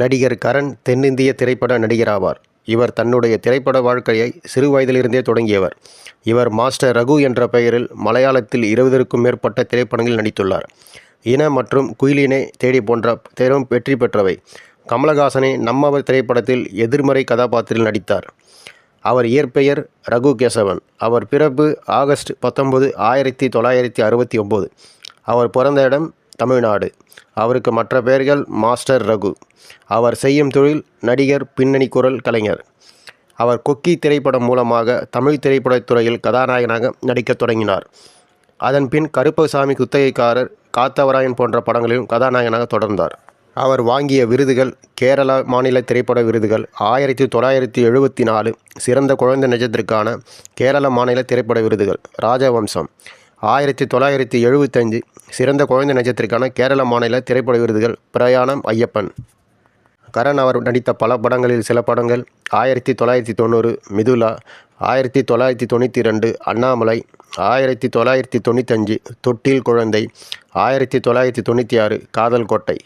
நடிகர் கரண் தென்னிந்திய திரைப்பட நடிகர் ஆவார் இவர் தன்னுடைய திரைப்பட வாழ்க்கையை சிறு வயதிலிருந்தே தொடங்கியவர். இவர் மாஸ்டர் ரகு என்ற பெயரில் மலையாளத்தில் இருபதற்கும் மேற்பட்ட திரைப்படங்களில் நடித்துள்ளார். இன மற்றும் குயிலினை தேடி போன்ற திரையும் வெற்றி பெற்றவை. கமலஹாசனை நம்மவர் திரைப்படத்தில் எதிர்மறை கதாபாத்திரத்தில் நடித்தார். அவர் இயற்பெயர் ரகு கேசவன். அவர் பிறப்பு ஆகஸ்ட் பத்தொன்பது ஆயிரத்தி தொள்ளாயிரத்தி அறுபத்தி ஒம்பது அவர் பிறந்த இடம் தமிழ்நாடு. அவருக்கு மற்ற பெயர்கள் மாஸ்டர் ரகு. அவர் செய்யும் தொழில் நடிகர் பின்னணி குரல் கலைஞர். அவர் கொக்கி திரைப்படம் மூலமாக தமிழ் திரைப்படத் துறையில் கதாநாயகனாக நடிக்கத் தொடங்கினார். அதன் பின் கருப்பசாமி குத்தகைக்காரர் காத்தவராயன் போன்ற படங்களிலும் கதாநாயகனாக தொடர்ந்தார். அவர் வாங்கிய விருதுகள் கேரளா மாநில திரைப்பட விருதுகள் ஆயிரத்தி தொள்ளாயிரத்தி எழுபத்தி நாலு சிறந்த குழந்தை நட்சத்திற்கான கேரள மாநில திரைப்பட விருதுகள் ராஜவம்சம். ஆயிரத்தி தொள்ளாயிரத்தி எழுபத்தஞ்சு சிறந்த குழந்தை நட்சத்திற்கான கேரள மாநில திரைப்பட விருதுகள் பிரயாணம் ஐயப்பன். கரண் அவர் நடித்த பல படங்களில் சில படங்கள் ஆயிரத்தி தொள்ளாயிரத்தி தொண்ணூறு மிதுலா ஆயிரத்தி தொள்ளாயிரத்தி தொண்ணூற்றி ரெண்டு அண்ணாமலை ஆயிரத்தி தொள்ளாயிரத்தி தொண்ணூத்தஞ்சு தொட்டில் குழந்தை ஆயிரத்தி தொள்ளாயிரத்தி தொண்ணூற்றி ஆறு காதல் கோட்டை.